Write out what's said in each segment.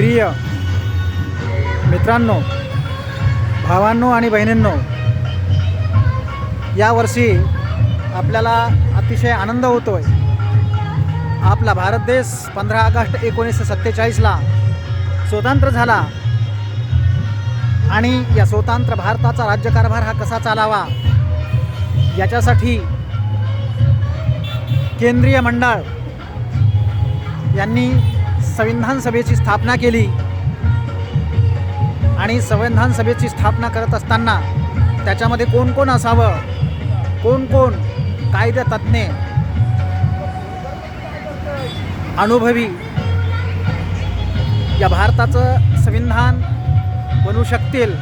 प्रिय मित्रांनो भावांनो आणि बहिणींनो यावर्षी आपल्याला अतिशय आनंद होतो आहे आपला भारत देश पंधरा ऑगस्ट एकोणीसशे सत्तेचाळीसला स्वतंत्र झाला आणि या स्वतंत्र भारताचा राज्यकारभार हा कसा चालावा याच्यासाठी केंद्रीय मंडळ यांनी संविधान सभेची स्थापना केली. आणि संविधान सभेची स्थापना करत असताना त्याच्यामध्ये कोण कोण असावं? कोण कोण? कायदेतज्ज्ञ अनुभवी? या भारताचं संविधान बनू शकतील?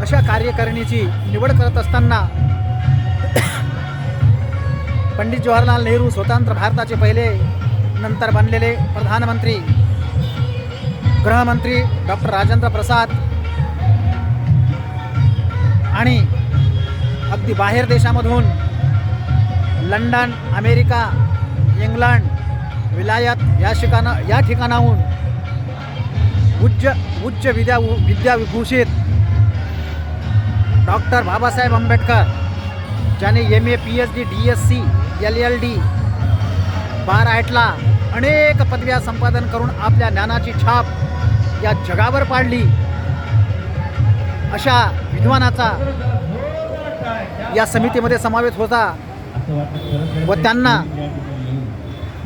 अशा कार्यकारिणीची निवड करत असताना पंडित जवाहरलाल नेहरू स्वतंत्र भारताचे पहिले नंतर बनलेले प्रधानमंत्री गृहमंत्री डॉक्टर राजेंद्र प्रसाद आणि अगदी बाहेर देशामधून लंडन अमेरिका इंग्लंड विलायत या ठिकाणं या ठिकाणाहून उच्च उच्च विद्या विद्याविभूषित डॉक्टर बाबासाहेब आंबेडकर ज्याने M A P H D D S C L L D bar आयटला अनेक पदव्या संपादन करून आपल्या ज्ञानाची छाप या जगावर पाडली. अशा विद्वानाचा या समितीमध्ये समावेश होता व त्यांना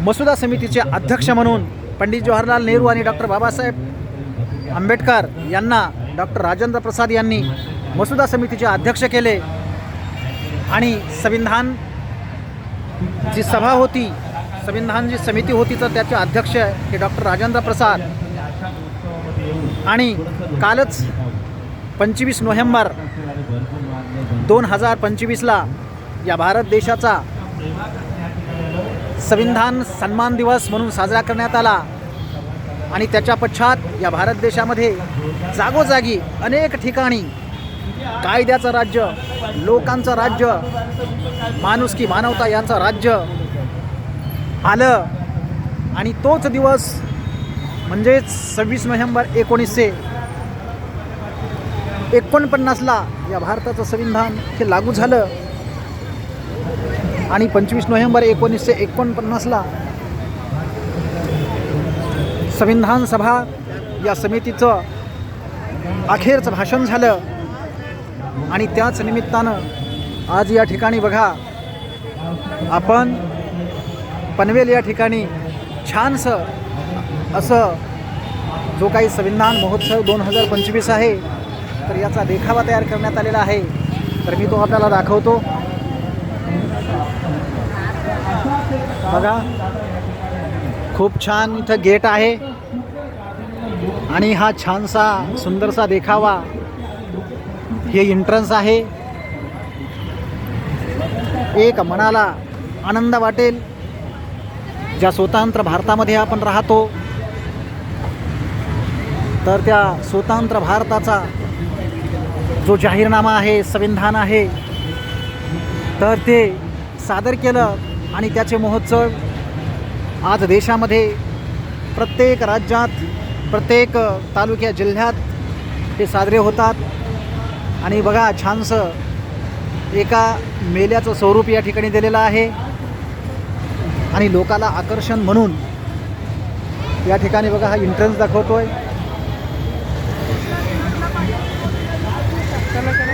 मसुदा समितीचे अध्यक्ष म्हणून पंडित जवाहरलाल नेहरू आणि डॉक्टर बाबासाहेब आंबेडकर यांना डॉक्टर राजेंद्र प्रसाद यांनी मसुदा समितीचे अध्यक्ष केले. आणि संविधान जी सभा होती संविधान जी समिती होती तर त्याचे अध्यक्ष हे डॉक्टर राजेंद्र प्रसाद. आणि कालच पंचवीस नोव्हेंबर दोन हजार पंचवीसला या भारत देशाचा संविधान सन्मान दिवस म्हणून साजरा करण्यात आला. आणि त्याच्या पश्चात या भारत देशामध्ये जागोजागी अनेक ठिकाणी कायद्याचं राज्य लोकांचं राज्य माणुसकी मानवता यांचं राज्य आलं. आणि तोच दिवस म्हणजेच सव्वीस नोव्हेंबर एकोणीसशे एकोणपन्नासला या भारताचं संविधान हे लागू झालं. आणि पंचवीस नोव्हेंबर एकोणीसशे एकोणपन्नासला संविधान सभा या समितीचं अखेरचं भाषण झालं. आणि त्याच निमित्तानं आज या ठिकाणी बघा आपण पनवेल या ठिकाणी छानसं असं जो काही संविधान महोत्सव दोन हजार पंचवीस आहे तर याचा देखावा तयार करण्यात आलेला आहे. तर मी तो आपल्याला दाखवतो. बघा खूप छान इथं गेट आहे. आणि हा छानसा सुंदरसा देखावा हे एंट्रन्स आहे. एक मनाला आनंद वाटेल. ज्या स्वतंत्र भारतामध्ये आपण राहतो तर त्या स्वतंत्र भारताचा जो जाहीरनामा आहे संविधान आहे तर ते सादर केलं आणि त्याचे महोत्सव आज देशामध्ये प्रत्येक राज्यात प्रत्येक तालुक्या जिल्ह्यात ते साजरे होतात. आणि बघा छानसं एका मेल्याचं स्वरूप या ठिकाणी दिलेलं आहे. आणि लोकाला आकर्षण म्हणून या ठिकाणी बघा हा एंट्रन्स दाखवतोय.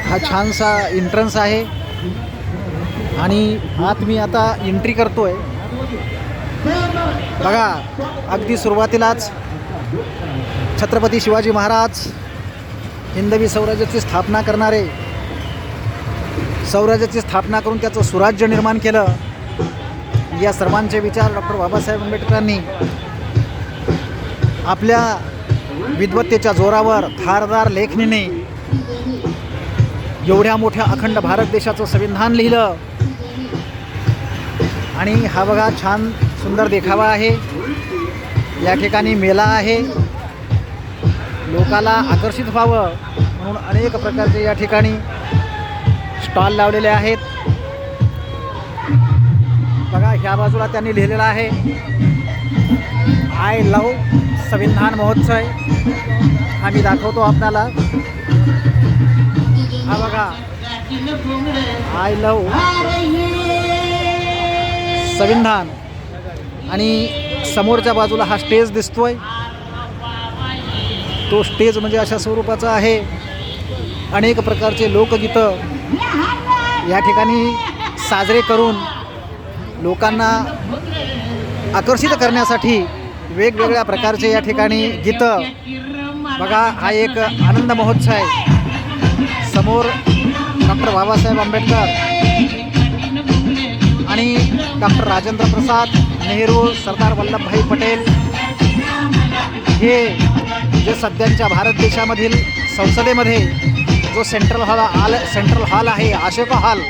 हा छानसा एंट्रन्स आहे. आणि आत मी आता एंट्री करतोय. बघा अगदी सुरुवातीलाच छत्रपती शिवाजी महाराज हिंदवी स्वराज्याची स्थापना करणारे स्वराज्याची स्थापना करून त्याचं सुराज्य निर्माण केलं. या सर्वांचे विचार डॉक्टर बाबासाहेब आंबेडकरांनी आपल्या विद्वत्तेच्या जोरावर धारदार लेखणीने एवढ्या मोठ्या अखंड भारत देशाचं संविधान लिहिलं. आणि हा बघा छान सुंदर देखावा आहे. या ठिकाणी मेला आहे. लोकाला आकर्षित व्हावं म्हणून अनेक प्रकारचे या ठिकाणी स्टॉल लावलेले आहेत. बघा ह्या बाजूला त्यांनी लिहिलेलं आहे आय लव संविधान महोत्सव. आम्ही दाखवतो आपल्याला. हा बघा आय लव संविधान. आणि समोरच्या बाजूला हा स्टेज दिसतोय. तो स्टेज म्हणजे अशा स्वरूपाचा आहे. अनेक प्रकारचे लोकगीतं या ठिकाणी साजरे करून लोकांना आकर्षित करण्यासाठी वेगवेगळ्या प्रकारचे या ठिकाणी गीतं. बघा हा एक आनंद महोत्सव आहे. समोर डॉक्टर बाबासाहेब आंबेडकर आणि डॉक्टर राजेंद्र प्रसाद नेहरू सरदार वल्लभभाई पटेल. हे जे सध्याच्या भारत देशामधील संसदेमध्ये जो सेंट्रल हॉल आल सेंट्रल हॉल आहे अशोका हॉल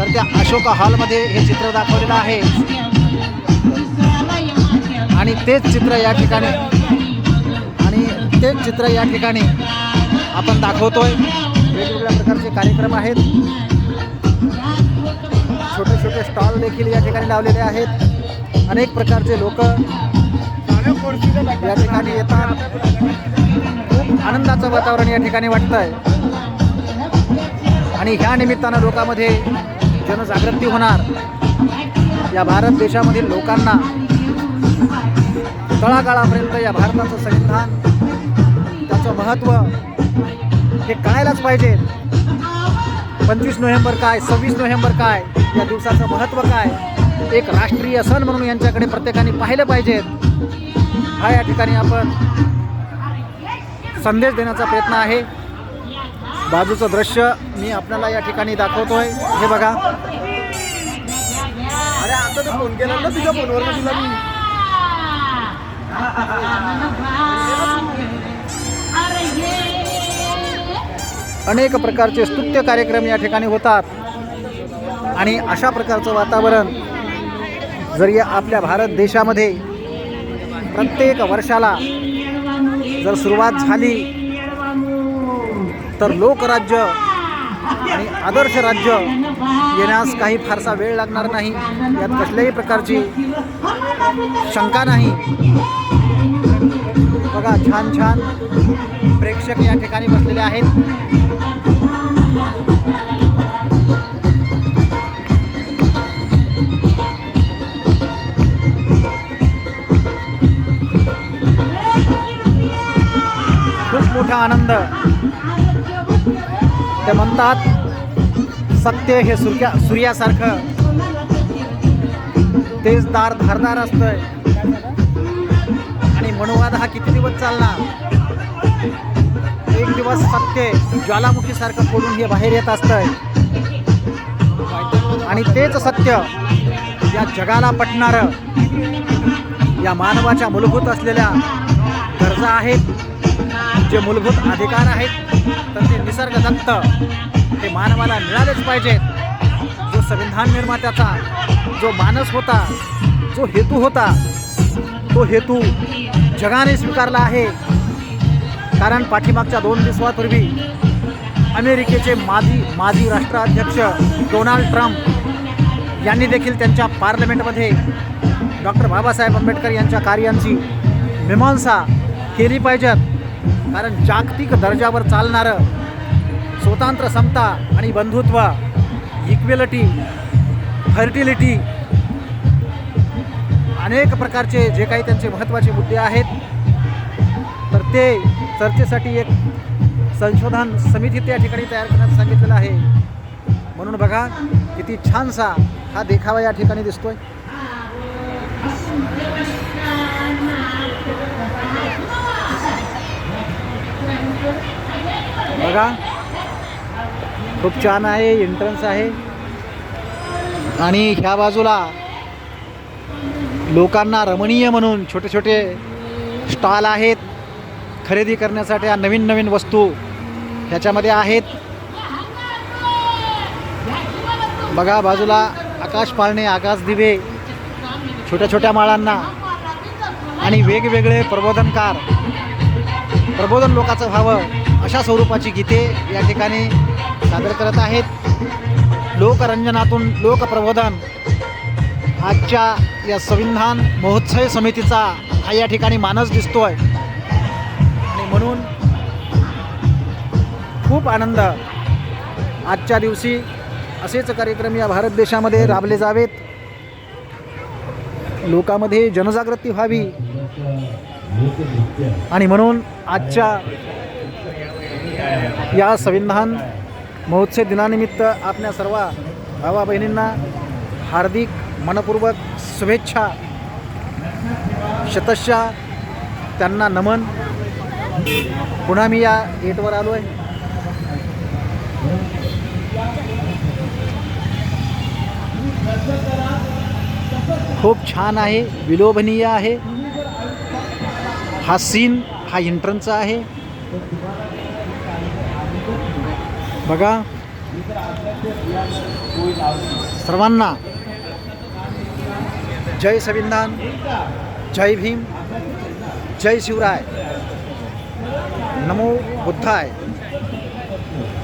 तर त्या अशोका हॉलमध्ये हे चित्र दाखवलेलं आहे. आणि तेच चित्र या ठिकाणी आणि तेच चित्र या ठिकाणी आपण दाखवतोय. वेगवेगळ्या प्रकारचे कार्यक्रम आहेत. छोटे छोटे स्टॉल देखील या ठिकाणी लावलेले आहेत. अनेक प्रकारचे लोक या ठिकाणी येतात. खूप आनंदाचं वातावरण या ठिकाणी वाटतं आहे आणि ह्या निमित्तानं लोकांमध्ये जनजागृती होणार. या भारत देशामधील लोकांना तळागाळापर्यंत या भारताचं संविधान त्याचं महत्त्व हे कळायलाच पाहिजे. पंचवीस नोव्हेंबर काय सव्वीस नोव्हेंबर काय या दिवसाचं महत्त्व काय एक राष्ट्रीय सण म्हणून यांच्याकडे प्रत्येकाने पाहिलं पाहिजे. हा या ठिकाणी आपण संदेश देण्याचा प्रयत्न आहे. बाजूचं दृश्य मी आपल्याला या ठिकाणी दाखवतोय. हे बघा. अरे आता तर फोन केला ना तुझ्या फोनवर तुला मी. अनेक प्रकारचे स्तुत्य कार्यक्रम या ठिकाणी होतात. आणि अशा प्रकारचं वातावरण जर या आपल्या भारत देशामध्ये प्रत्येक वर्षाला जर सुरुवात झाली तर लोकराज्य आणि आदर्श राज्य येण्यास काही फारसा वेळ लागणार नाही. यात कसल्याही प्रकारची शंका नाही. बघा छान छान प्रेक्षक या ठिकाणी बसलेले आहेत. खूप मोठा आनंद. ते म्हणतात सत्य हे सूर्या सूर्यासारखं. तेजदार धारदार असतंय. आणि मनुवाद हा किती दिवस चालणार? एक दिवस सत्य ज्वालामुखीसारखं फोडून हे बाहेर येत असतंय. आणि तेच सत्य या जगाला पटणारं या मानवाच्या मूलभूत असलेल्या गरजा आहेत. जे मूलभूत अधिकार आहेत तर ते निसर्गदत्त. ते मानवाला मिळालेच पाहिजेत. जो संविधान निर्मात्याचा जो मानस होता जो हेतू होता तो हेतू जगाने स्वीकारला आहे. कारण पाठीमागच्या दोन दिवसापूर्वी अमेरिकेचे माजी माजी राष्ट्राध्यक्ष डोनाल्ड ट्रम्प यांनी देखील त्यांच्या पार्लमेंटमध्ये डॉक्टर बाबासाहेब आंबेडकर यांच्या कार्यांची मीमांसा केली पाहिजेत. कारण जागतिक दर्जावर चालणारं स्वतंत्र समता आणि बंधुत्व इक्वेलिटी फर्टिलिटी अनेक प्रकारचे जे काही त्यांचे महत्त्वाचे मुद्दे आहेत तर ते चर्चेसाठी एक संशोधन समिती त्या ठिकाणी तयार करण्यास सांगितलेलं आहे. म्हणून बघा किती छानसा हा देखावा या ठिकाणी दिसतोय. बघा. खूप छान आहे एंट्रन्स आहे. आणि ह्या बाजूला लोकांना रमणीय म्हणून छोटे छोटे स्टॉल आहेत. खरेदी करण्यासाठी या नवीन नवीन वस्तू ह्याच्यामध्ये आहेत. बघा बाजूला आकाश पाळणे आकाश दिवे छोट्या छोट्या माळांना आणि वेगवेगळे प्रबोधनकार. प्रबोधन लोकाचं व्हावं अशा स्वरूपाची गीते या ठिकाणी सादर करत आहेत. लोकरंजनातून लोकप्रबोधन. आजच्या या संविधान महोत्सव समितीचा हा या ठिकाणी मानस दिसतोय. आणि म्हणून खूप आनंद आजच्या दिवशी असेच कार्यक्रम या भारत देशामध्ये राबले जावेत. लोकामध्ये जनजागृती व्हावी. आणि म्हणून आजच्या या संविधान महोत्सव दिनानिमित्त आपल्या सर्व भावा बहिणींना हार्दिक मनपूर्वक शुभेच्छा. शतशा त्यांना नमन. पुन्हा मी या गेटवर आलो आहे खूप छान आहे विलोभनीय आहे. हा सीन हा इंट्रनचा आहे. बघा. सर्वांना. जय संविधान जय भीम. जय शिवराय. नमो बुद्धाय.